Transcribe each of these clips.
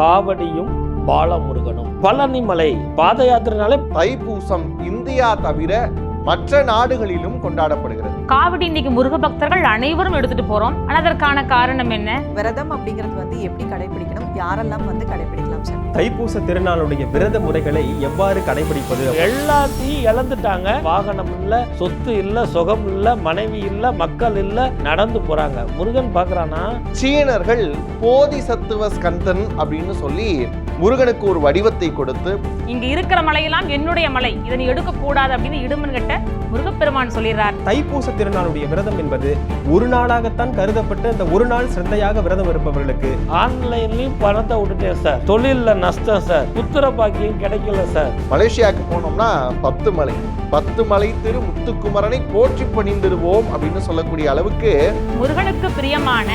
காவடியும் பாலமுருகனும். பழனிமலை பாத யாத்திரைனாலே தைப்பூசம் இந்தியா தவிர மற்ற நாடுகளிலும் கொண்டாடப்படுகிறது. காவடி இன்னைக்கு முருக பக்தர்கள் அனைவரும் எடுத்துட்டு போறோம். ஆனா அதற்கான காரணம் என்ன? விரதம் அப்படிங்கிறது வந்து எப்படி கடைபிடிக்கணும்? யாரெல்லாம் வந்து கடைபிடிக்கலாம் சார்? தைப்பூச திருநாளுடைய விரத முறைகளை எவ்வாறு கடைபிடிப்பது? எல்லாத்தையும் இழந்துட்டாங்க. வாகனம் இல்ல சொத்து இல்ல சுகம் இல்ல மனைவி இல்ல மக்கள் இல்ல நடந்து போறாங்க. முருகன் பாக்குறானா சீனர்கள் போதிசத்துவ ஸ்கந்தன் அப்படின்னு சொல்லி முருகனுக்கு ஒரு வடிவத்தை கொடுத்து இங்க இருக்கிற மலையெல்லாம் என்னுடைய மலை இதை நீ எடுக்க கூடாது அப்படின்னு இடுமன் கிட்ட முருகப்பெருமான் சொல்லிடுறார். தைப்பூச திருநாளுடைய விரதம் என்பது ஒரு நாளாகத்தான் கருதப்பட்டு அந்த ஒரு நாள் சிரத்தையாக விரதம் இருப்பவர்களுக்கு. ஆன்லைன்லயும் பணத்தை விட்டுட்டேன் சார். தொழில்ல நஷ்டம் சார். புத்திர பாக்கியம் கிடைக்கல சார். மலேசியாவுக்கு போனோம்னா பத்து மலை. பத்து மலை திரு முத்துக்குமரனை போற்றி பணிந்திருவோம் அப்படின்னு சொல்லக்கூடிய அளவுக்கு முருகனுக்கு பிரியமான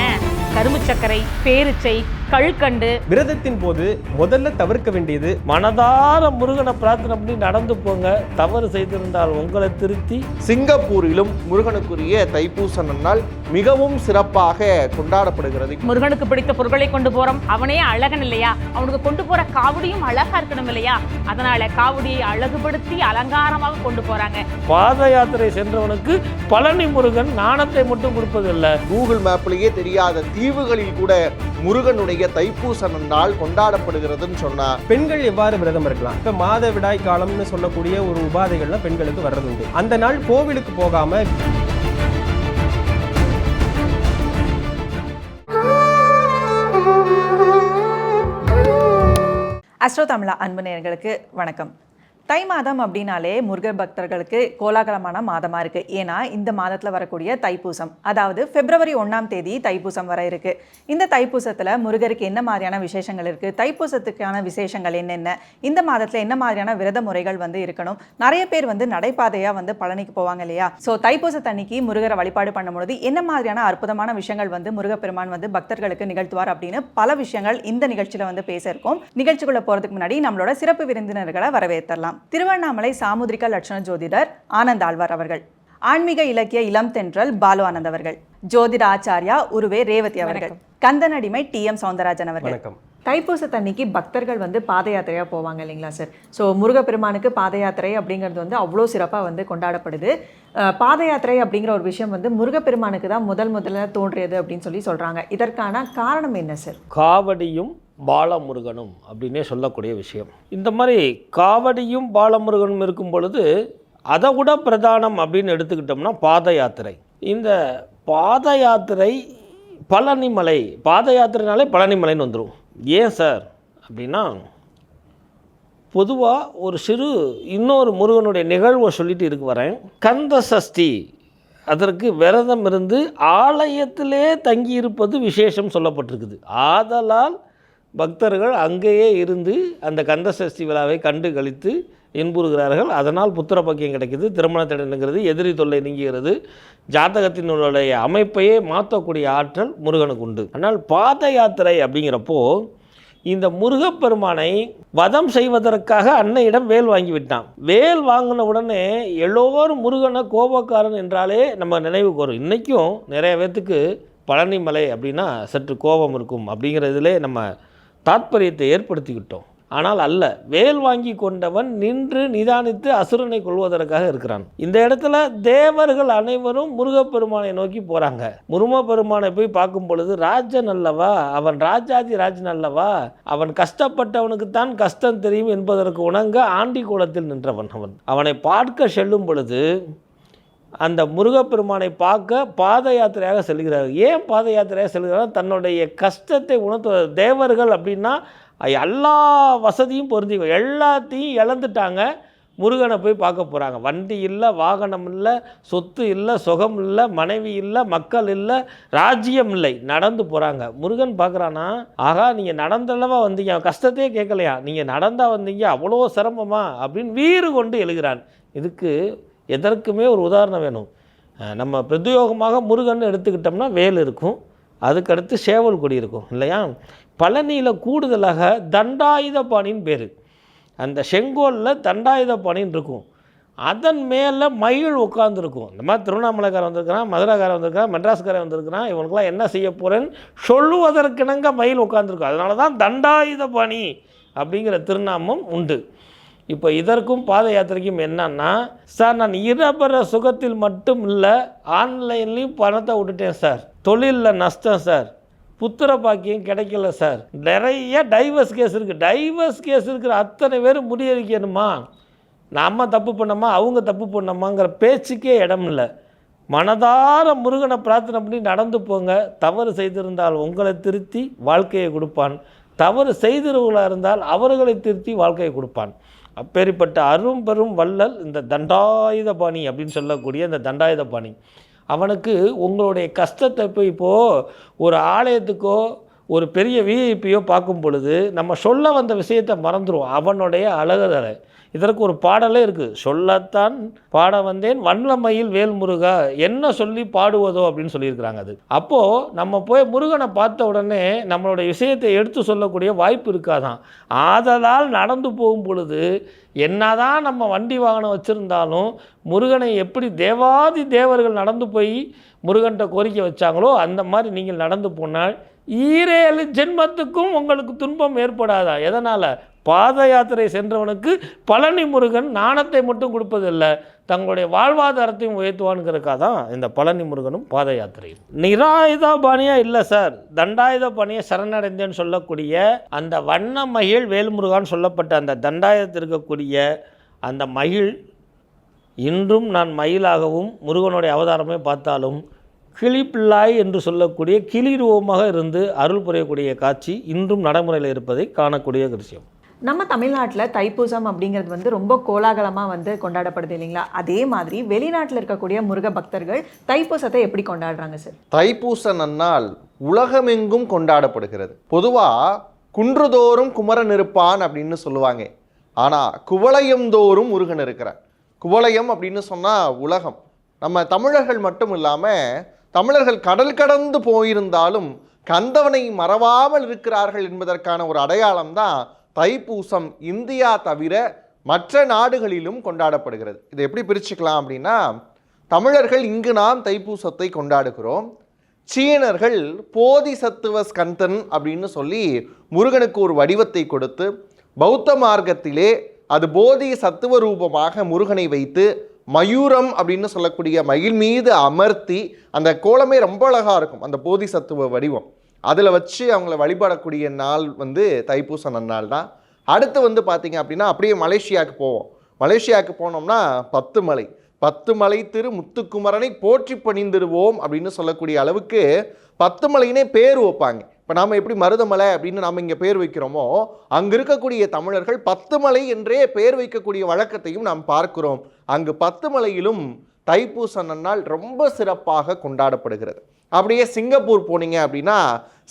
கரும்பு சர்க்கரை பேரிச்சை கல்கண்டு விரதத்தின் போது முதல்ல தவிர்க்க வேண்டியது மனதார முருகனை பிரார்த்தனை பண்ணி நடந்து போங்க. தவறு செய்திருந்தால் உங்களை திருத்தி. சிங்கப்பூரிலும் முருகனுக்குரிய தைப்பூச நன்னாள் மிகவும் சிறப்பாக கொண்டாடப்படுகிறது. முருகனுக்கு பிடித்த பொருட்களை கொண்டு போறோம். அவனே அழகன் இல்லையா? அவனுக்கு கொண்டு போற காவடியும் அழகா இருக்கணும் இல்லையா? அதனால காவடியை அழகுபடுத்தி அலங்காரமாக கொண்டு போறாங்க. பாத யாத்திரை சென்றவனுக்கு பழனி முருகன் நாணத்தை மட்டும் கொடுப்பதில்லை. கூகுள் மேப்லயே தெரியாத தீவுகளில் கூட முருகனுடைய தைப்பூச நன்னாள் கொண்டாடப்படுகிறதுன்னு சொன்னா. பெண்கள் எவ்வாறு விரதம் இருக்கலாம்? இப்ப மாத விடாய் காலம்னு சொல்லக்கூடிய ஒரு உபாதைகள்லாம் பெண்களுக்கு வர்றது உண்டு அந்த நாள் கோவிலுக்கு போகாம அஸ்ட்ரோ தமிழா அன்பு நேயர்களுக்கு வணக்கம். தை மாதம் அப்படின்னாலே முருகர் பக்தர்களுக்கு கோலாகலமான மாதமாக இருக்குது ஏன்னா இந்த மாதத்தில் வரக்கூடிய தைப்பூசம் அதாவது பிப்ரவரி ஒன்றாம் தேதி தைப்பூசம் வர இருக்குது இந்த தைப்பூசத்தில் முருகருக்கு என்ன மாதிரியான விசேஷங்கள் இருக்குது தைப்பூசத்துக்கான விசேஷங்கள் என்னென்ன? இந்த மாதத்தில் என்ன மாதிரியான விரத முறைகள் வந்து இருக்கணும்? நிறைய பேர் வந்து நடைபாதையாக வந்து பழனிக்கு போவாங்க இல்லையா? ஸோ தைப்பூசத்தன்னைக்கு முருகரை வழிபாடு பண்ணும்பொழுது என்ன மாதிரியான அற்புதமான விஷயங்கள் வந்து முருகப்பெருமான் வந்து பக்தர்களுக்கு நிகழ்த்துவார் அப்படின்னு பல விஷயங்கள் இந்த நிகழ்ச்சியில் வந்து பேச இருக்கும் நிகழ்ச்சிக்குள்ள போகிறதுக்கு முன்னாடி நம்மளோட சிறப்பு விருந்தினர்களை வரவேற்றலாம் திருவண்ணாமலை சாமுதிரிக லட்சண ஜோதிடர் ஆனந்த் ஆழ்வார் அவர்கள். ஆன்மீக இலக்கிய இளம் தென்றல் பாலு ஆனந்த் அவர்கள். ஜோதிட ஆச்சாரியா உருவே ரேவதி அவர்கள். கந்தனடிமை டி எம் சவுந்தரராஜன் அவர்கள். தைப்பூசத்தன்னைக்கு பக்தர்கள் வந்து பாத யாத்திரையாக போவாங்க இல்லைங்களா சார் ஸோ முருகப்பெருமானுக்கு பாத யாத்திரை அப்படிங்கிறது வந்து அவ்வளோ சிறப்பாக வந்து கொண்டாடப்படுது. பாத யாத்திரை அப்படிங்கிற ஒரு விஷயம் வந்து முருகப்பெருமானுக்கு தான் முதல் முதல்ல தோன்றியது அப்படின்னு சொல்லி சொல்கிறாங்க இதற்கான காரணம் என்ன சார் காவடியும் பாலமுருகனும் அப்படின்னே சொல்லக்கூடிய விஷயம். இந்த மாதிரி காவடியும் பாலமுருகனும் இருக்கும் பொழுது அதை விட பிரதானம் அப்படின்னு எடுத்துக்கிட்டோம்னா பாத யாத்திரை. இந்த பாத யாத்திரை பழனிமலை பாத யாத்திரைனாலே பழனிமலைன்னு வந்துடும் ஏன் சார்? அப்படின்னா பொதுவாக ஒரு சிறு இன்னொரு முருகனுடைய நிகழ்வை சொல்லிட்டு இருக்கு வரேன். கந்த சஷ்டி அதற்கு விரதம் இருந்து ஆலயத்திலே தங்கி இருப்பது விசேஷம் சொல்லப்பட்டிருக்குது. ஆதலால் பக்தர்கள் அங்கேயே இருந்து அந்த கந்த சஷ்டி விழாவை கண்டு கழித்து இன்புறுகிறார்கள். அதனால் புத்திர பாக்கியம் கிடைக்குது. திருமண எதிரி தொல்லை நீங்குகிறது. ஜாதகத்தினுடைய அமைப்பையே மாற்றக்கூடிய ஆற்றல் முருகனுக்கு உண்டு. ஆனால் பாத யாத்திரை அப்படிங்கிறப்போ இந்த முருகப்பெருமானை வதம் செய்வதற்காக அன்னையிடம் வேல் வாங்கி விட்டான். வேல் வாங்கின உடனே எல்லோரும் முருகனை கோபக்காரன் என்றாலே நம்ம நினைவுக்கு வரும் இன்றைக்கும் நிறைய பேர்த்துக்கு பழனிமலை அப்படின்னா சற்று கோபம் இருக்கும். அப்படிங்கிறதுலே நம்ம தாத்பரியத்தை ஏற்படுத்திக்கிட்டோம். ஆனால் அல்ல வேல் வாங்கி கொண்டவன் நின்று நிதானித்து அசுரனை கொள்வதற்காக இருக்கிறான். இந்த இடத்துல தேவர்கள் அனைவரும் முருகப்பெருமானை நோக்கி போகிறாங்க முருகப்பெருமானை போய் பார்க்கும் பொழுது ராஜன் அல்லவா? அவன் ராஜாதி ராஜன் அல்லவா? அவன் கஷ்டப்பட்டவனுக்கு தான் கஷ்டம் தெரியும் என்பதற்கு உணங்க ஆண்டி கோலத்தில் நின்றவன் அவன். அவனை பார்க்க செல்லும் பொழுது அந்த முருகப்பெருமானை பார்க்க பாத யாத்திரையாக செல்கிறார்கள். ஏன் பாத யாத்திரையாக செல்கிறார்கள்? தன்னுடைய கஷ்டத்தை உணர்த்து தேவர்கள் அப்படின்னா எல்லா வசதியும் பொருந்தி எல்லாத்தையும் இழந்துட்டாங்க. முருகனை போய் பார்க்க போகிறாங்க வண்டி இல்லை வாகனம் இல்லை சொத்து இல்லை சுகம் இல்லை மனைவி இல்லை மக்கள் இல்லை ராஜ்யம் இல்லை. நடந்து போகிறாங்க முருகன் பார்க்குறானா ஆகா நீங்கள் நடந்தளவாக வந்தீங்க. அவன் கஷ்டத்தையே கேட்கலையா? நீங்கள் நடந்தால் வந்தீங்க. அவ்வளோ சிரமமா? அப்படின்னு வீறு கொண்டு எழுகிறான். இதுக்கு எதற்குமே ஒரு உதாரணம் வேணும். நம்ம பிரத்யோகமாக முருகன் எடுத்துக்கிட்டோம்னா வேல் இருக்கும். அதுக்கடுத்து சேவல் கொடி இருக்கும் இல்லையா? பழனியில் கூடுதலாக தண்டாயுத பாணின்னு பேர். அந்த செங்கோலில் தண்டாயுத பாணின்னு இருக்கும். அதன் மேலே மயில் உட்காந்துருக்கும் இந்த மாதிரி திருவண்ணாமலைக்காரன் வந்திருக்கிறான் மதுராக்காரன் வந்திருக்கிறான் மெட்ராஸ்காரன் வந்திருக்கிறான் இவனுக்கெல்லாம் என்ன செய்ய போகிறேன்னு சொல்லுவதற்கிணங்க மயில் உட்காந்துருக்கும் அதனால தான் தண்டாயுதபாணி அப்படிங்கிற திருநாமம் உண்டு. இப்போ இதற்கும் பாத யாத்திரைக்கும் என்னன்னா சார் நான் இரபர சுகத்தில் மட்டும் இல்லை ஆன்லைன்லேயும் பணத்தை விட்டுட்டேன் சார். தொழிலில் நஷ்டம் சார். புத்திர பாக்கியம் கிடைக்கல சார். நிறைய டைவர்ஸ் கேஸ் இருக்குது டைவர்ஸ் கேஸ் இருக்கிற அத்தனை பேர் முடியடிக்கணுமா நம்ம தப்பு பண்ணோமா? அவங்க தப்பு பண்ணோமாங்கிற பேச்சுக்கே இடம் இல்லை. மனதார முருகனை பிரார்த்தனை பண்ணி நடந்து போங்க. தவறு செய்திருந்தால் உங்களை திருத்தி வாழ்க்கையை கொடுப்பான். தவறு செய்தவர்களாக இருந்தால் அவர்களை திருத்தி வாழ்க்கையை கொடுப்பான். அப்பேற்பட்ட அரும் பெரும் வள்ளல் இந்த தண்டாயுதபாணி அப்படின்னு சொல்லக்கூடிய இந்த தண்டாயுதபாணி அவனுக்கு உங்களுடைய கஷ்டத்தை போய் இப்போது ஒரு ஆலயத்துக்கோ ஒரு பெரிய விஐபியோ பார்க்கும் பொழுது நம்ம சொல்ல வந்த விஷயத்தை மறந்துடுவோம் அவனுடைய அழகுதலை இதற்கு ஒரு பாடலே இருக்குது சொல்லத்தான் பாட வந்தேன் வண்ணமயில் வேல்முருகா என்ன சொல்லி பாடுவதோ அப்படின்னு சொல்லியிருக்கிறாங்க அது. அப்போது நம்ம போய் முருகனை பார்த்த உடனே நம்மளுடைய விஷயத்தை எடுத்து சொல்லக்கூடிய வாய்ப்பு இருக்காதான். ஆதலால் நடந்து போகும் பொழுது என்னதான் நம்ம வண்டி வாகனம் வச்சுருந்தாலும் முருகனை எப்படி தேவாதி தேவர்கள் நடந்து போய் முருகன்கிட்ட கோரிக்கை வச்சாங்களோ அந்த மாதிரி நீங்கள் நடந்து போனால் ஈரேழு ஜென்மத்துக்கும் உங்களுக்கு துன்பம் ஏற்படாதா? எதனால்? பாத யாத்திரை சென்றவனுக்கு பழனி முருகன் நாணத்தை மட்டும் கொடுப்பதில்லை தங்களுடைய வாழ்வாதாரத்தையும் உயர்த்துவானுங்கிறக்காக தான் இந்த பழனி முருகனும் பாத யாத்திரையும். நிராயுத பாணியாக இல்லை சார். தண்டாயுத பாணியை சரணடைந்தேன்னு சொல்லக்கூடிய அந்த வண்ண மகிழ் வேல்முருகான்னு சொல்லப்பட்ட அந்த தண்டாயுதத்தில் இருக்கக்கூடிய அந்த மகிழ் இன்றும் நான் மயிலாகவும் முருகனுடைய அவதாரமே பார்த்தாலும் கிளிப்பிள்ளாய் என்று சொல்லக்கூடிய கிளி ரூபமாக இருந்து அருள் புரியக்கூடிய காட்சி இன்றும் நடைமுறையில் இருப்பதை காணக்கூடிய விஷயம் நம்ம தமிழ்நாட்டில் தைப்பூசம் அப்படிங்கிறது வந்து ரொம்ப கோலாகலமாக வந்து கொண்டாடப்படுது இல்லைங்களா? அதே மாதிரி வெளிநாட்டில் இருக்கக்கூடிய முருக பக்தர்கள் தைப்பூசத்தை எப்படி கொண்டாடுறாங்க சார்? தைப்பூச நன்னாள் உலகமெங்கும் கொண்டாடப்படுகிறது. பொதுவா குன்றுதோறும் குமரன் இருப்பான் அப்படின்னு சொல்லுவாங்க. ஆனா குவளையம் தோறும் முருகன் இருக்கிறார். குவளையம் அப்படின்னு சொன்னா உலகம். நம்ம தமிழர்கள் மட்டும் இல்லாம தமிழர்கள் கடல் கடந்து போயிருந்தாலும் கந்தவனை மறவாமல் இருக்கிறார்கள் என்பதற்கான ஒரு அடையாளம் தான் தைப்பூசம் இந்தியா தவிர மற்ற நாடுகளிலும் கொண்டாடப்படுகிறது. இதை எப்படி பிரிச்சுக்கலாம் அப்படின்னா தமிழர்கள் இங்கு நாம் தைப்பூசத்தை கொண்டாடுகிறோம். சீனர்கள் போதி சத்துவ ஸ்கந்தன் அப்படின்னு சொல்லி முருகனுக்கு ஒரு வடிவத்தை கொடுத்து பௌத்த மார்க்கத்திலே அது போதி சத்துவ ரூபமாக முருகனை வைத்து மயூரம் அப்படின்னு சொல்லக்கூடிய மயில் மீது அமர்த்தி அந்த கோலமே ரொம்ப அழகாக இருக்கும் அந்த போதி சத்துவ வடிவம். அதில் வச்சு அவங்கள வழிபடக்கூடிய நாள் வந்து தைப்பூச நன்னாள் தான். அடுத்து வந்து பார்த்தீங்க அப்படின்னா அப்படியே மலேசியாவுக்கு போவோம். மலேசியாவுக்கு போனோம்னா பத்து மலை பத்து மலை திரு முத்துக்குமரனை போற்றி பணிந்துடுவோம் அப்படின்னு சொல்லக்கூடிய அளவுக்கு பத்து மலையினே பேர் வைப்பாங்க. இப்போ நாம் எப்படி மருதமலை அப்படின்னு நாம் இங்கே பேர் வைக்கிறோமோ அங்கே இருக்கக்கூடிய தமிழர்கள் பத்து மலை என்றே பேர் வைக்கக்கூடிய வழக்கத்தையும் நாம் பார்க்கிறோம். அங்கு பத்து மலையிலும் தைப்பூச நன்னாள் ரொம்ப சிறப்பாக கொண்டாடப்படுகிறது. அப்படியே சிங்கப்பூர் போனீங்க அப்படின்னா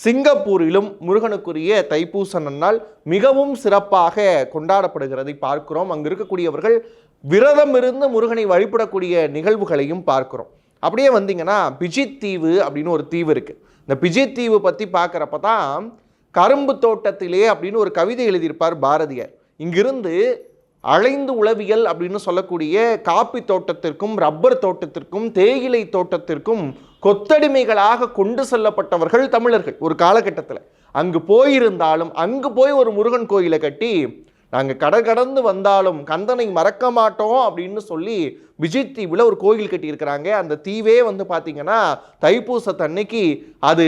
சிங்கப்பூரிலும் முருகனுக்குரிய தைப்பூச நன்னாள் மிகவும் சிறப்பாக கொண்டாடப்படுகிறதை பார்க்கிறோம். அங்கு இருக்கக்கூடியவர்கள் விரதம் இருந்து முருகனை வழிபடக்கூடிய நிகழ்வுகளையும் பார்க்கிறோம். அப்படியே வந்தீங்கன்னா பிஜித் தீவு அப்படின்னு ஒரு தீவு இருக்குது இந்த பிஜித்தீவு பற்றி பார்க்குறப்ப தான் கரும்பு தோட்டத்திலே அப்படின்னு ஒரு கவிதை எழுதியிருப்பார் பாரதியார். இங்கிருந்து அலைந்து உளவியல் அப்படின்னு சொல்லக்கூடிய காப்பி தோட்டத்திற்கும் ரப்பர் தோட்டத்திற்கும் தேயிலை தோட்டத்திற்கும் கொத்தடிமைகளாக கொண்டு செல்லப்பட்டவர்கள் தமிழர்கள் ஒரு காலகட்டத்தில். அங்கு போயிருந்தாலும் அங்கு போய் ஒரு முருகன் கோயிலை கட்டி நாங்கள் கடல் கடந்து வந்தாலும் கந்தனை மறக்க மாட்டோம் அப்படின்னு சொல்லி விஜய் தீவில் ஒரு கோயில் கட்டியிருக்கிறாங்க. அந்த தீவே வந்து பார்த்தீங்கன்னா தைப்பூசத்தன்னைக்கு அது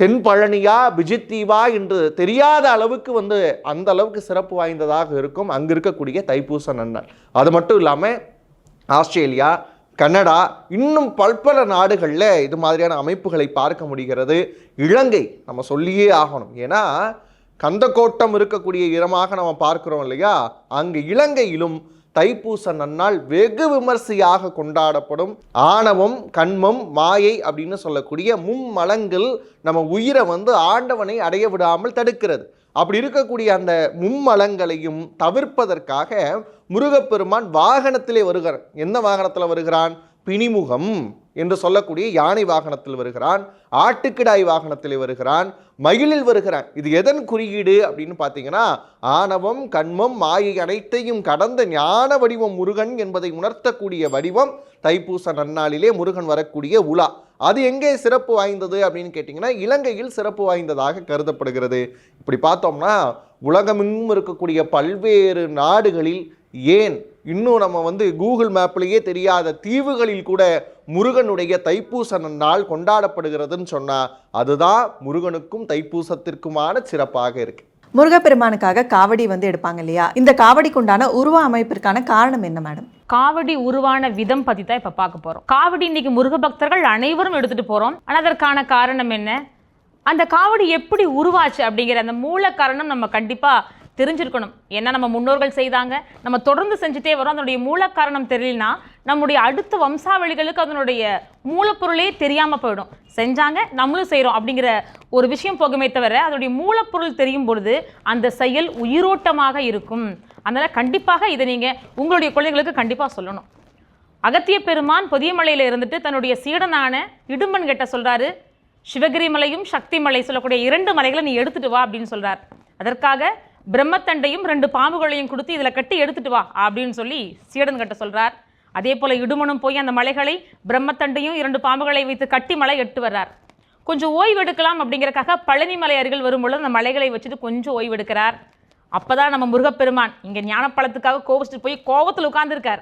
தென்பழனியா விஜித் தீவா என்று தெரியாத அளவுக்கு வந்து அந்த அளவுக்கு சிறப்பு வாய்ந்ததாக இருக்கும். அங்கே இருக்கக்கூடிய தைப்பூச நன்னர் அது மட்டும் இல்லாமல் ஆஸ்திரேலியா கனடா இன்னும் பல்பல நாடுகளில் இது மாதிரியான அமைப்புகளை பார்க்க முடிகிறது. இலங்கை நம்ம சொல்லியே ஆகணும். ஏன்னா கந்தக்கோட்டம் இருக்கக்கூடிய இடமாக நம்ம பார்க்கிறோம் இல்லையா? அங்கு இலங்கையிலும் தைப்பூச நன்னால் வெகு விமர்சையாக கொண்டாடப்படும். ஆணவம் கண்மம் மாயை அப்படின்னு சொல்லக்கூடிய மும்மலங்கள் நம்ம உயிரை வந்து ஆண்டவனை அடைய விடாமல் தடுக்கிறது. அப்படி இருக்கக்கூடிய அந்த மும்மலங்களையும் தவிர்ப்பதற்காக முருகப்பெருமான் வாகனத்திலே வருகிறான் என்ன வாகனத்தில் வருகிறான்? பிணிமுகம். என்று சொல்லக்கூடிய யானை வாகனத்தில் வருகிறான் ஆட்டுக்கிடாய் வாகனத்தில் வருகிறான் மயிலில் வருகிறான். இது எதன் குறியீடு அப்படின்னு பார்த்தீங்கன்னா ஆணவம் கண்மம் மாயை அனைத்தையும் கடந்த ஞான வடிவம் முருகன் என்பதை உணர்த்தக்கூடிய வடிவம் தைப்பூச நன்னாளிலே முருகன் வரக்கூடிய உலா. அது எங்கே சிறப்பு வாய்ந்தது அப்படின்னு கேட்டிங்கன்னா இலங்கையில் சிறப்பு வாய்ந்ததாக கருதப்படுகிறது. இப்படி பார்த்தோம்னா உலகமெங்கும் இருக்கக்கூடிய பல்வேறு நாடுகளில் ஏன் இன்னும் நம்ம வந்து கூகுள் மேப்லேயே தெரியாத தீவுகளில் கூட முருகனுடைய தைப்பூச நாள் கொண்டாடப்படுகிறதுன்னு சொன்னால் அதுதான் முருகனுக்கும் தைப்பூசத்திற்குமான சிறப்பாக இருக்கு. முருகப்பெருமானுக்காக காவடி வந்து எடுப்பாங்க இல்லையா? இந்த காவடிக்கு உண்டான உருவ அமைப்பிற்கான காரணம் என்ன மேடம்? காவடி உருவான விதம் பத்தி தான் இப்ப பார்க்க போறோம். காவடி இன்னைக்கு முருக பக்தர்கள் அனைவரும் எடுத்துட்டு போறோம். ஆனா அதற்கான காரணம் என்ன? அந்த காவடி எப்படி உருவாச்சு அப்படிங்கிற அந்த மூல காரணம் நம்ம கண்டிப்பா தெரிஞ்சிருக்கணும். என்ன நம்ம முன்னோர்கள் செய்தாங்க? நம்ம தொடர்ந்து செஞ்சுட்டே வரோம். அதனுடைய மூல காரணம் தெரியலனா நம்முடைய அடுத்த வம்சாவளிகளுக்கு அதனுடைய மூலப்பொருளே தெரியாமல் போயிடும். செஞ்சாங்க நம்மளும் செய்கிறோம் அப்படிங்கிற ஒரு விஷயம் போகுமே தவிர அதனுடைய மூலப்பொருள் தெரியும் பொழுது அந்த செயல் உயிரோட்டமாக இருக்கும். அதனால் கண்டிப்பாக இதை நீங்கள் உங்களுடைய குழந்தைகளுக்கு கண்டிப்பாக சொல்லணும். அகத்திய பெருமான் பொதியமலையில் இருந்துட்டு தன்னுடைய சீடனான இடுமன் கிட்ட சொல்கிறாரு சிவகிரி மலையும் சக்தி மலை சொல்லக்கூடிய இரண்டு மலைகளை நீ எடுத்துட்டு வா அப்படின்னு சொல்கிறார் அதற்காக பிரம்மத்தண்டையும் ரெண்டு பாம்புகளையும் கொடுத்து இதில் கட்டி எடுத்துட்டு வா அப்படின்னு சொல்லி சீடன் கட்ட சொல்கிறார் அதே போல் இடுமனும் போய் அந்த மலைகளை பிரம்மத்தண்டையும் இரண்டு பாம்புகளை வைத்து கட்டி மலை எட்டு வர்றார். கொஞ்சம் ஓய்வெடுக்கலாம் அப்படிங்கிறக்காக அப்படிங்கறக்காக பழனி மலை அருகில் வரும்பொழுது அந்த மலைகளை வச்சுட்டு கொஞ்சம் ஓய்வெடுக்கிறார் அப்போ தான் நம்ம முருகப்பெருமான் இங்கே ஞானப்பழத்துக்காக கோபிச்சுட்டு போய் கோவத்தில் உட்காந்துருக்கார்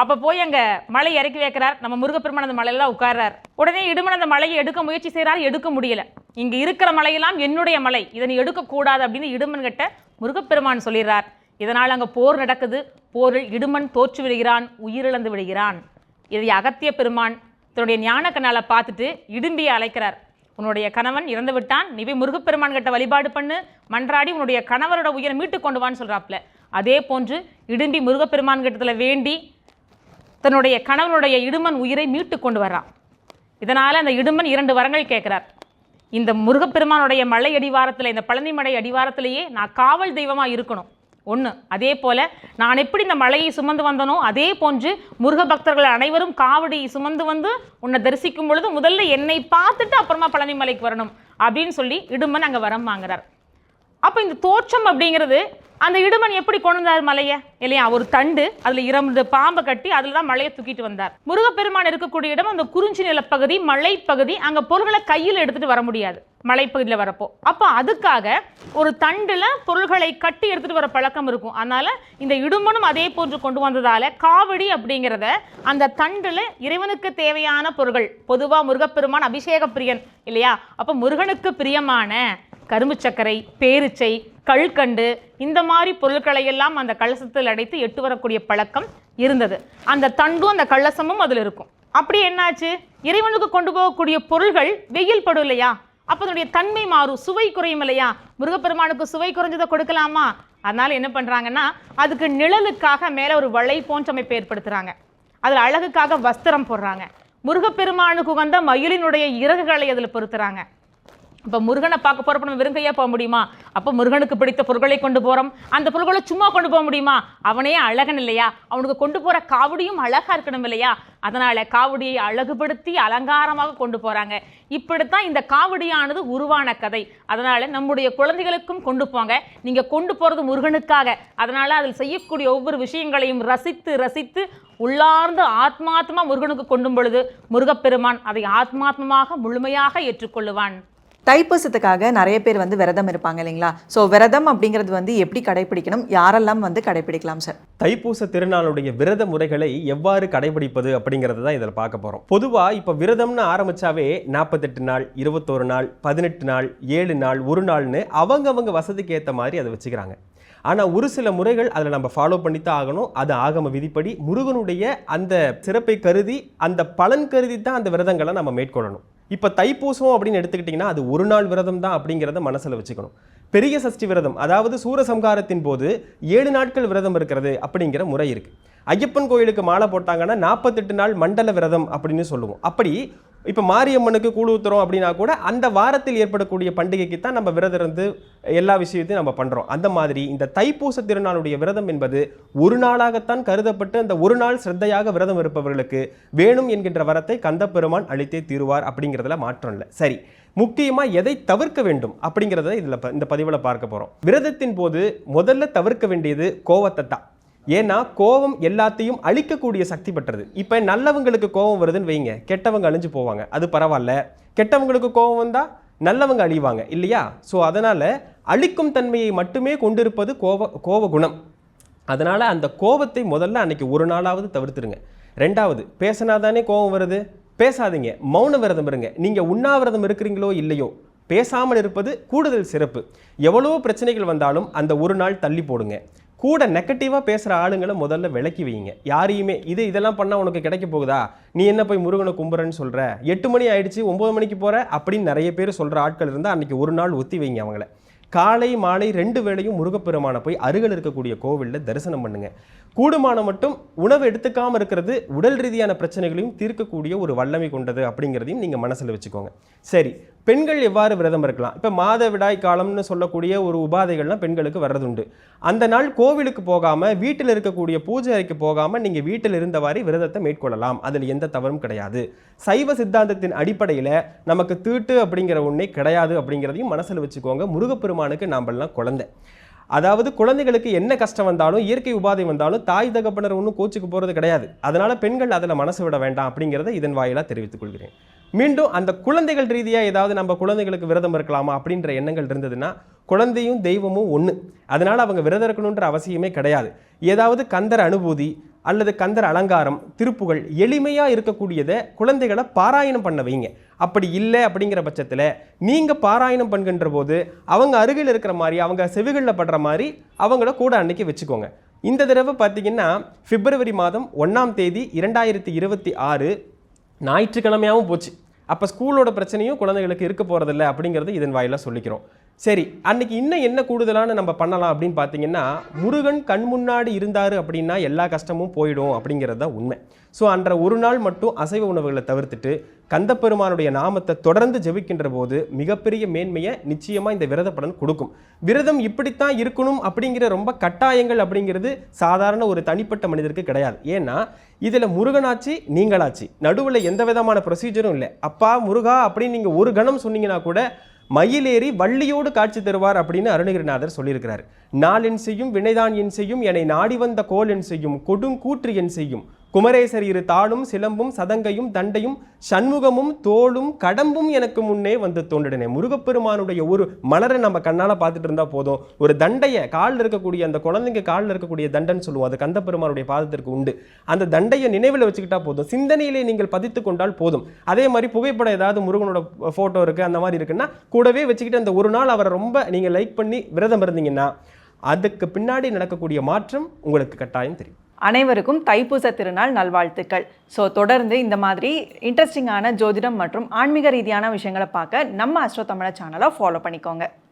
அப்போ போய் அங்கே மலை இறக்கி வைக்கிறார். நம்ம முருகப்பெருமான் அந்த மலையெல்லாம் உட்கார்றார். உடனே இடுமன் அந்த மலையை எடுக்க முயற்சி செய்கிறார் எடுக்க முடியல. இங்கே இருக்கிற மலையெல்லாம் என்னுடைய மலை இதனை எடுக்கக்கூடாது அப்படின்னு இடுமன் கிட்ட முருகப்பெருமான் சொல்லிடுறார். இதனால் அங்கே போர் நடக்குது. போரில் இடுமன் தோற்று விடுகிறான் உயிரிழந்து விடுகிறான். இதை அகத்திய பெருமான் தன்னுடைய ஞான கண்ணால் பார்த்துட்டு இடும்பியை அழைக்கிறார். உன்னுடைய கணவன் இறந்து விட்டான் நீ போய் முருகப்பெருமான் கிட்ட வழிபாடு பண்ணு மன்றாடி உன்னுடைய கணவரோட உயிரை மீட்டு கொண்டு வான்னு சொல்கிறாப்ல அதே போன்று இடும்பி முருகப்பெருமான் கிட்டத்தில் வேண்டி தன்னுடைய கணவனுடைய இடுமன் உயிரை மீட்டு கொண்டு வர்றான். இதனால் அந்த இடுமன் இரண்டு வரங்கள் கேட்குறார். இந்த முருகப்பெருமானுடைய மலை அடிவாரத்தில் இந்த பழனி மலை அடிவாரத்திலேயே நான் காவல் தெய்வமாக இருக்கணும். ஒன்று அதே போல் நான் எப்படி இந்த மலையை சுமந்து வந்தனோ அதே போன்று முருக பக்தர்கள் அனைவரும் காவடி சுமந்து வந்து உன்னை தரிசிக்கும் பொழுது முதல்ல என்னை பார்த்துட்டு அப்புறமா பழனி மலைக்கு வரணும் அப்படின்னு சொல்லி இடுமன் அங்கே வரம் வாங்குறார். அப்போ இந்த தோற்றம் அப்படிங்கிறது அந்த இடுமன் எப்படி கொண்டு வந்தார் மலையை? இல்லையா ஒரு தண்டு அதில் இரண்டு பாம்பை கட்டி அதில் தான் மலையை தூக்கிட்டு வந்தார். முருகப்பெருமான் இருக்கக்கூடிய இடம் அந்த குறிஞ்சி நிலப்பகுதி மலைப்பகுதி அங்கே பொருள்களை கையில் எடுத்துட்டு வர முடியாது மலைப்பகுதியில் வரப்போ. அப்போ அதுக்காக ஒரு தண்டில் பொருள்களை கட்டி எடுத்துட்டு வர பழக்கம் இருக்கும். அதனால இந்த இடுமனும் அதே போன்று கொண்டு வந்ததால காவடி அப்படிங்கிறத அந்த தண்டில் இறைவனுக்கு தேவையான பொருள்கள் பொதுவாக முருகப்பெருமான் அபிஷேக பிரியன் இல்லையா? அப்போ முருகனுக்கு பிரியமான கரும்பு சர்க்கரை பேரிச்சை கல்கண்டு இந்த மாதிரி பொருட்களை எல்லாம் அந்த கலசத்தில் அடைத்து எட்டு வரக்கூடிய பழக்கம் இருந்தது. அந்த தண்டும் அந்த கலசமும் அதில் இருக்கும். அப்படி என்னாச்சு? இறைவனுக்கு கொண்டு போகக்கூடிய பொருள்கள் வெயில் படும் இல்லையா? அப்போ அதனுடைய தன்மை மாறும். சுவை குறையும் இல்லையா? முருகப்பெருமானுக்கு சுவை குறைஞ்சதை கொடுக்கலாமா? அதனால் என்ன பண்ணுறாங்கன்னா அதுக்கு நிழலுக்காக மேலே ஒரு வளை போன்ற அமைப்பு ஏற்படுத்துகிறாங்க அதில் அழகுக்காக வஸ்திரம் போடுறாங்க. முருகப்பெருமானுக்கு உகந்த மயிலினுடைய இறகுகளை அதில் பொருத்துறாங்க. இப்போ முருகனை பார்க்க போகிறப்ப நம்ம வெறுங்கையாக போக முடியுமா? அப்போ முருகனுக்கு பிடித்த பொருட்களை கொண்டு போகிறோம் அந்த பொருட்களை சும்மா கொண்டு போக முடியுமா? அவனே அழகன் இல்லையா? அவனுக்கு கொண்டு போகிற காவடியும் அழகாக இருக்கணும் இல்லையா? அதனால் காவடியை அழகுபடுத்தி அலங்காரமாக கொண்டு போகிறாங்க இப்படித்தான் இந்த காவடியானது உருவான கதை. அதனால் நம்முடைய குழந்தைகளுக்கும் கொண்டு போங்க. நீங்கள் கொண்டு போகிறது முருகனுக்காக. அதனால் அதில் செய்யக்கூடிய ஒவ்வொரு விஷயங்களையும் ரசித்து ரசித்து உள்ளார்ந்து ஆத்மாத்மா முருகனுக்கு கொண்டும் பொழுது முருகப்பெருமான் அதை ஆத்மாத்மமாக முழுமையாக ஏற்றுக்கொள்ளுவான். தைப்பூசத்துக்காக நிறைய பேர் வந்து விரதம் இருப்பாங்க இல்லைங்களா? ஸோ விரதம் அப்படிங்கிறது வந்து எப்படி கடைபிடிக்கணும் யாரெல்லாம் வந்து கடைபிடிக்கலாம் சார் தைப்பூச திருநாளுடைய விரத முறைகளை எவ்வாறு கடைபிடிப்பது அப்படிங்கிறது தான் இதில் பார்க்க போகிறோம் பொதுவாக இப்போ விரதம்னு ஆரம்பித்தாவே நாற்பத்தெட்டு நாள் இருபத்தோரு நாள் பதினெட்டு நாள் ஏழு நாள் ஒரு நாள்னு அவங்கவங்க வசதிக்கு ஏற்ற மாதிரி அதை வச்சுக்கிறாங்க. ஆனால் ஒரு சில முறைகள் அதில் நம்ம ஃபாலோ பண்ணி தான் ஆகணும். அது ஆகம விதிப்படி முருகனுடைய அந்த சிறப்பை கருதி அந்த பலன் கருதி தான் அந்த விரதங்களை நம்ம மேற்கொள்ளணும். இப்போ தைப்பூசம் அப்படின்னு எடுத்துக்கிட்டிங்கன்னா அது ஒரு நாள் விரதம் தான் அப்படிங்கிறத மனசில் வச்சுக்கணும். பெரிய சஷ்டி விரதம் அதாவது சூரசம்ஹாரத்தின் போது ஏழு நாட்கள் விரதம் இருக்கிறது அப்படிங்கிற முறை இருக்கு. ஐயப்பன் கோயிலுக்கு மாலை போட்டாங்கன்னா நாற்பத்தெட்டு நாள் மண்டல விரதம் அப்படின்னு சொல்லுவோம். அப்படி இப்போ மாரியம்மனுக்கு கூழ் ஊத்துறோம் அப்படின்னா கூட அந்த வாரத்தில் ஏற்படக்கூடிய பண்டிகைக்கு தான் நம்ம விரதம் இருந்து எல்லா விஷயத்தையும் நம்ம பண்ணுறோம் அந்த மாதிரி இந்த தைப்பூச திருநாளுடைய விரதம் என்பது ஒரு நாளாகத்தான் கருதப்பட்டு அந்த ஒரு நாள் சிரத்தையாக விரதம் இருப்பவர்களுக்கு வேணும் என்கின்ற வரத்தை கந்தப்பெருமான் அளித்தே தீருவார் அப்படிங்கிறதுல மாற்றம் இல்லை. சரி முக்கியமாக எதை தவிர்க்க வேண்டும் அப்படிங்கிறத இதில் இந்த பதிவில் பார்க்க போகிறோம் விரதத்தின் போது முதல்ல தவிர்க்க வேண்டியது கோவத்தை தான். ஏன்னா கோபம் எல்லாத்தையும் அழிக்கக்கூடிய சக்தி பெற்றது. இப்போ நல்லவங்களுக்கு கோபம் வருதுன்னு வைங்க. கெட்டவங்க அழிஞ்சு போவாங்க. அது பரவாயில்ல. கெட்டவங்களுக்கு கோபம் வந்தால் நல்லவங்க அழிவாங்க. இல்லையா? ஸோ அதனால் அழிக்கும் தன்மையை மட்டுமே கொண்டிருப்பது கோப கோப குணம். அதனால் அந்த கோபத்தை முதல்ல அன்னைக்கு ஒரு நாளாவது தவிர்த்துருங்க. ரெண்டாவது பேசினாதானே கோபம் வருது? பேசாதீங்க. மௌன விரதம் இருங்க. நீங்கள் உண்ணாவிரதம் இருக்கிறீங்களோ இல்லையோ? பேசாமல் இருப்பது கூடுதல் சிறப்பு. எவ்வளோ பிரச்சனைகள் வந்தாலும் அந்த ஒரு நாள் தள்ளி போடுங்க. கூட நெகட்டிவாக பேசுகிற ஆளுங்களை முதல்ல விளக்கி வைங்க. யாரையுமே இது இதெல்லாம் பண்ணால் உனக்கு கிடைக்க போகுதா? நீ என்ன போய் முருகனை கும்புறன்னு சொல்கிற எட்டு மணி ஆயிடுச்சு ஒம்பது மணிக்கு போகிற அப்படின்னு நிறைய பேர் சொல்கிற ஆட்கள் இருந்தால் அன்றைக்கி ஒரு நாள் ஒத்தி வைங்க அவங்கள. காலை மாலை ரெண்டு வேளையும் முருகப்பெருமானை போய் அருகில் இருக்கக்கூடிய கோவிலில் தரிசனம் பண்ணுங்கள் கூடுமான மட்டும் உணவு எடுத்துக்காமல் இருக்கிறது உடல் ரீதியான பிரச்சனைகளையும் தீர்க்கக்கூடிய ஒரு வல்லமை கொண்டது அப்படிங்கிறதையும் நீங்கள் மனசில் வச்சுக்கோங்க. சரி பெண்கள் எவ்வாறு விரதம் இருக்கலாம்? இப்போ மாதவிடாய் காலம்னு சொல்லக்கூடிய ஒரு உபாதைகள்லாம் பெண்களுக்கு வர்றதுண்டு. அந்த நாள் கோவிலுக்கு போகாமல் வீட்டில் இருக்கக்கூடிய பூஜை அறைக்கு போகாமல் நீங்கள் வீட்டில் இருந்தவாறு விரதத்தை மேற்கொள்ளலாம். அதில் எந்த தவறும் கிடையாது. சைவ சித்தாந்தத்தின் அடிப்படையில் நமக்கு தீட்டு அப்படிங்கிற ஒன்றே கிடையாது அப்படிங்கிறதையும் மனசில் வச்சுக்கோங்க. முருகப்பெருமானுக்கு நாம்பெல்லாம் குழந்தை. அதாவது குழந்தைகளுக்கு என்ன கஷ்டம் வந்தாலும் இயற்கை உபாதை வந்தாலும் தாய் தகப்பனர் ஒன்றும் கோச்சுக்கு போகிறது கிடையாது. அதனால் பெண்கள் அதில் மனசு விட வேண்டாம் அப்படிங்கிறத இதன் வாயிலாக தெரிவித்துக் கொள்கிறேன். மீண்டும் அந்த குழந்தைகள் ரீதியாக ஏதாவது நம்ம குழந்தைகளுக்கு விரதம் இருக்கலாமா அப்படின்ற எண்ணங்கள் இருந்ததுன்னா குழந்தையும் தெய்வமும் ஒன்று அதனால் அவங்க விரதம் இருக்கணுன்ற அவசியமே கிடையாது. ஏதாவது கந்தர் அனுபூதி அல்லது கந்தர் அலங்காரம் திருப்புகள் எளிமையாக இருக்கக்கூடியதை குழந்தைகளை பாராயணம் பண்ண வைங்க. அப்படி இல்லை அப்படிங்கிற பட்சத்தில் நீங்கள் பாராயணம் பண்ணுகின்ற போது அவங்க அருகில் இருக்கிற மாதிரி அவங்க செவிகளில் படுற மாதிரி அவங்கள கூட அன்னைக்கு வச்சுக்கோங்க. இந்த தடவை பார்த்தீங்கன்னா பிப்ரவரி மாதம் ஒன்றாம் தேதி இரண்டாயிரத்தி இருபத்தி ஆறு ஞாயிற்றுக்கிழமையாகவும் போச்சு. அப்போ ஸ்கூலோட பிரச்சனையும் குழந்தைகளுக்கு இருக்க போகிறதில்ல அப்படிங்கிறது இதன் வாயிலாக சொல்லிக்கிறோம். சரி அன்னைக்கு இன்னும் என்ன கூடுதலான நம்ம பண்ணலாம் அப்படின்னு பார்த்தீங்கன்னா முருகன் கண் முன்னாடி இருந்தார் அப்படின்னா எல்லா கஷ்டமும் போயிடும் அப்படிங்கிறது தான் உண்மை. ஸோ அன்ற ஒரு நாள் மட்டும் அசைவ உணவுகளை தவிர்த்துட்டு கந்தப்பெருமானுடைய நாமத்தை தொடர்ந்து ஜெபிக்கின்ற போது மிகப்பெரிய மேன்மையை நிச்சயமாக இந்த விரத பலன் கொடுக்கும். விரதம் இப்படித்தான் இருக்கணும் அப்படிங்கிற ரொம்ப கட்டாயங்கள் அப்படிங்கிறது சாதாரண ஒரு தனிப்பட்ட மனிதருக்கு கிடையாது. ஏன்னா இதில் முருகனாச்சு நீங்களாச்சு. நடுவில் எந்த விதமான ப்ரொசீஜரும் இல்லை. அப்பா முருகா அப்படின்னு நீங்கள் ஒரு கணம் சொன்னீங்கன்னா கூட மயிலேறி வள்ளியோடு காட்சி தருவார் அப்படின்னு அருணகிரிநாதர் சொல்லியிருக்கிறார். நாளென் செய்யும் வினைதான் என் செய்யும் என்னை நாடி வந்த கோல் என் செய்யும் கொடுங்கூற்று என் செய்யும். குமரேசர் இரு தாளும் சிலம்பும் சதங்கையும் தண்டையும் சண்முகமும் தோளும் கடம்பும் எனக்கு முன்னே வந்து தோன்றினே. முருகப்பெருமானுடைய ஒரு மலரை நம்ம கண்ணால் பார்த்துட்டு இருந்தால் போதும். ஒரு தண்டையை காலில் இருக்கக்கூடிய அந்த குழந்தைங்க காலில் இருக்கக்கூடிய தண்டைன்னு சொல்லுவோம். அது கந்தப்பெருமானுடைய பாதத்திற்கு உண்டு. அந்த தண்டையை நினைவில் வச்சுக்கிட்டா போதும். சிந்தனையிலே நீங்கள் பதித்து கொண்டால் போதும். அதே மாதிரி புகைப்படம் ஏதாவது முருகனோட ஃபோட்டோ இருக்குது அந்த மாதிரி இருக்குன்னா கூடவே வச்சுக்கிட்டு அந்த ஒரு நாள் அவரை ரொம்ப நீங்கள் லைக் பண்ணி விரதம் இருந்தீங்கன்னா அதுக்கு பின்னாடி நடக்கக்கூடிய மாற்றம் உங்களுக்கு கட்டாயம் தெரியும். அனைவருக்கும் தைப்பூச திருநாள் நல்வாழ்த்துக்கள். ஸோ தொடர்ந்து இந்த மாதிரி இன்ட்ரெஸ்டிங்கான ஜோதிடம் மற்றும் ஆன்மீக ரீதியான விஷயங்களை பார்க்க நம்ம அஸ்ட்ரோ தமிழ சேனலை ஃபாலோ பண்ணிக்கோங்க.